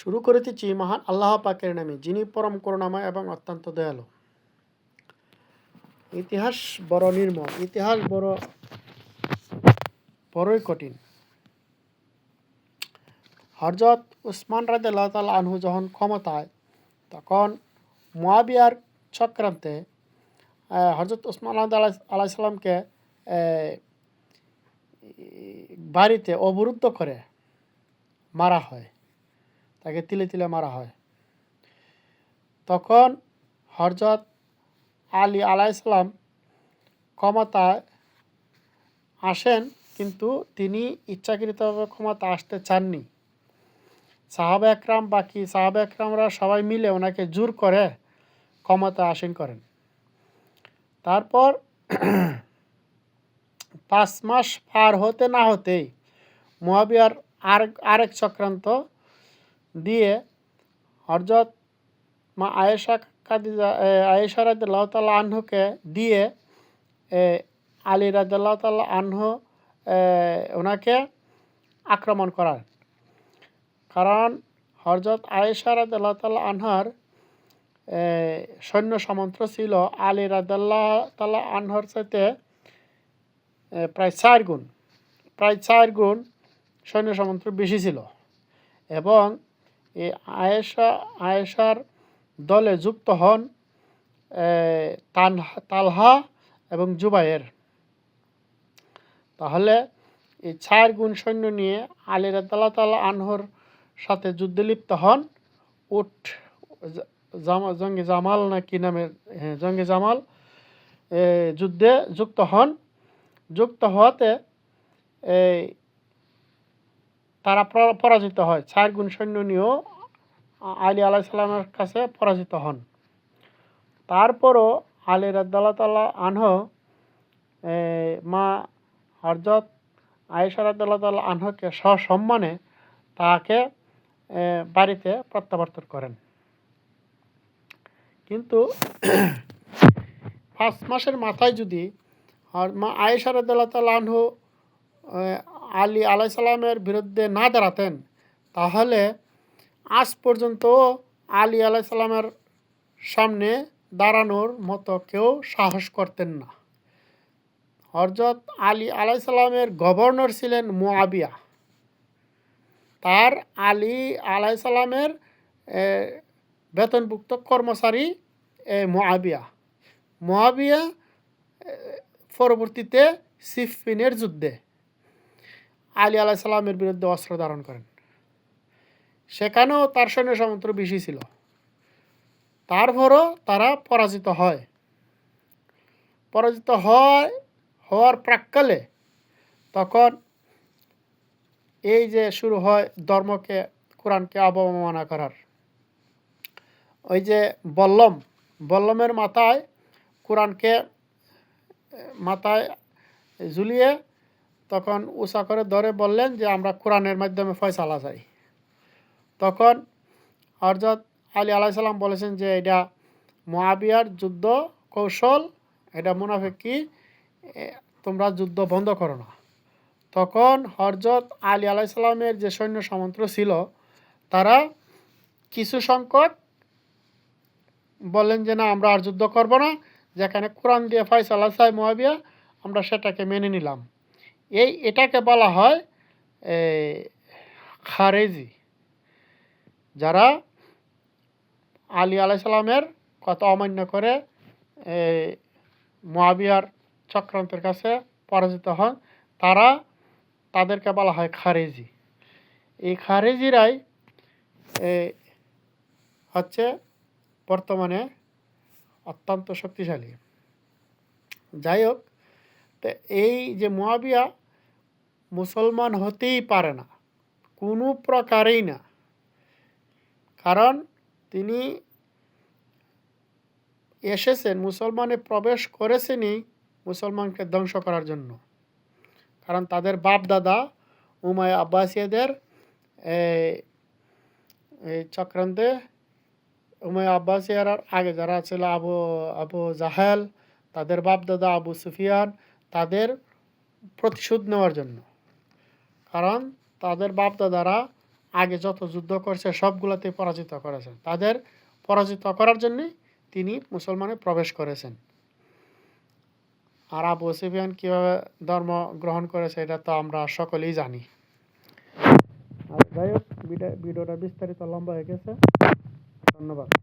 শুরু করিতেছি মহান আল্লাহ পাকের নামে, যিনি পরম করুণাময় এবং অত্যন্ত দয়ালু। ইতিহাস বড় নির্মল, ইতিহাস বড়, বড়ই কঠিন। হরজত উসমান রাজা তাল আনহু যখন ক্ষমতায়, তখন মোয়াবিয়ার চক্রান্তে হরজত উসমান আলাহ সাল্লামকে বাড়িতে অবরুদ্ধ করে মারা হয়। তাকে তিলে তিলে মারা হয়। তখন হরজত আলী আলাইসালাম ক্ষমতায় আসেন, কিন্তু তিনি ইচ্ছাকৃতভাবে ক্ষমতা আসতে চাননি। সাহাবা একরাম বাকি সাহাবা একরামরা সবাই মিলে ওনাকে জোর করে ক্ষমতা আসীন করেন। তারপর পাঁচ মাস পার হতে না হতেই মহাবিয়ার আর, আরেক চক্রান্ত দিয়ে হরজত মা আয়েশা কাদিজা আয়েশা রাজ্লাহ তাল্লাহ আনহুকে দিয়ে আলী রাজ্লাহ তাল্লাহ আনহু এ, ওনাকে আক্রমণ করার। কারণ হরজত আয়েশা রাজ্লাহ তাল্লাহ আনহার সৈন্য সামন্ত ছিল। আলী রাজ্লাহ তাল্লাহ আনহর সাথে প্রায় চার গুণ প্রায় চার গুণ সৈন্য সামন্ত বেশি ছিল। এবং এই আয়েশা, আয়েশার দলে যুক্ত হন তালহা এবং জুবাইয়ের তাহলে এই চার গুণ সৈন্য নিয়ে আলী রাদ্দাল্লাহ তাল্লাহ আনহর সাথে যুদ্ধে লিপ্ত হন। উঠ জামা, জঙ্গে জামাল না কি নামের হ্যাঁ জঙ্গে জামাল যুদ্ধে যুক্ত হন। যুক্ত হওয়াতে এই তারা পরাজিত হয়। চার গুণ সৈন্য নিয়েও আলী আলাইসাল্লামের কাছে পরাজিত হন। তারপরও আলী রাদ্দাল্লাহ আনহ মা হরজত আয়েশা রাদ্দাল্লাহ আনহকে সসম্মানে তাকে বাড়িতে প্রত্যাবর্তন করেন। কিন্তু পাঁচ মাসের মাথায় যদি মা আয়েশা রাদ্দাল্লাহ আনহু আলী আলাইসাল্লামের বিরুদ্ধে না দাঁড়াতেন তাহলে আজ পর্যন্ত আলী আলাইসাল্লামের সামনে দাঁড়ানোর মতো কেউ সাহস করতেন না। হরজত আলী আলাইসাল্লামের গভর্নর ছিলেন মুআবিয়া। তার আলী আলাইসাল্লামের এ, বেতনভুক্ত কর্মচারী এ, মুআবিয়া। মুআবিয়া পরবর্তীতে সিফিনের যুদ্ধে আলী আলাইসাল্লামের বিরুদ্ধে অস্ত্র ধারণ করেন। সেখানেও তার সৈন্য সামন্ত বেশি ছিল। তারপরও তারা পরাজিত হয়। পরাজিত হয়, হওয়ার প্রাক্কালে তখন এই যে শুরু হয় ধর্মকে, কোরআনকে অবমাননা করার। ওই যে বল্লম, বল্লমের মাথায় কোরআনকে, মাথায় ঝুলিয়ে তখন উষা করে ধরে বললেন যে, আমরা কোরআনের মাধ্যমে ফয়সালা চাই। তখন হরজত আলী আলাইসাল্লাম বলেছেন যে, এটা মহাবিয়ার যুদ্ধ কৌশল, এটা মুনাফে কি? তোমরা যুদ্ধ বন্ধ করো না। তখন হরজত আলী আলাইসাল্লামের যে সৈন্য সামন্ত ছিল, তারা কিছু সংকট বললেন যে, না, আমরা আর যুদ্ধ করব না। যেখানে কোরআন দিয়ে ফয়সালা চাই মহাবিয়া আমরা সেটাকে মেনে নিলাম। এই এটাকে বলা হয় খারেজি। যারা আলী আলাইসাল্লামের কথা অমান্য করে এ, মুয়াবিয়ার চক্রান্তের কাছে পরাজিত হন তারা তাদেরকে বলা হয় খারেজি। এই খারেজিরাই হচ্ছে বর্তমানে অত্যন্ত শক্তিশালী। যাই হোক তো এই যে মুয়াবিয়া মুসলমান হতেই পারে না, কোনো প্রকারেই না। কারণ তিনি এসেছেন, মুসলমানে প্রবেশ করেছেনই মুসলমানকে ধ্বংস করার জন্য। কারণ তাদের বাপ দাদা উমায় আব্বাসিয়াদের এই চক্রান্তে উমায় আব্বাসিয়ার আগে যারা ছিল আবু আবু জাহেল, তাদের বাপ দাদা আবু সুফিয়ান, তাদের প্রতিশোধ নেওয়ার জন্য। কারণ তাদের বাপ দাদারা আগে যত যুদ্ধ করছে সবগুলোতে পরাজিত করেছেন। তাদের পরাজিত করার জন্যে তিনি মুসলমানে প্রবেশ করেছেন। আর আবু সুফিয়ান কীভাবে ধর্ম গ্রহণ করেছে, এটা তো আমরা সকলেই জানি। আর যাই হোক, ভিডিও- ভিডিওটা বিস্তারিত লম্বা হয়ে গেছে। ধন্যবাদ।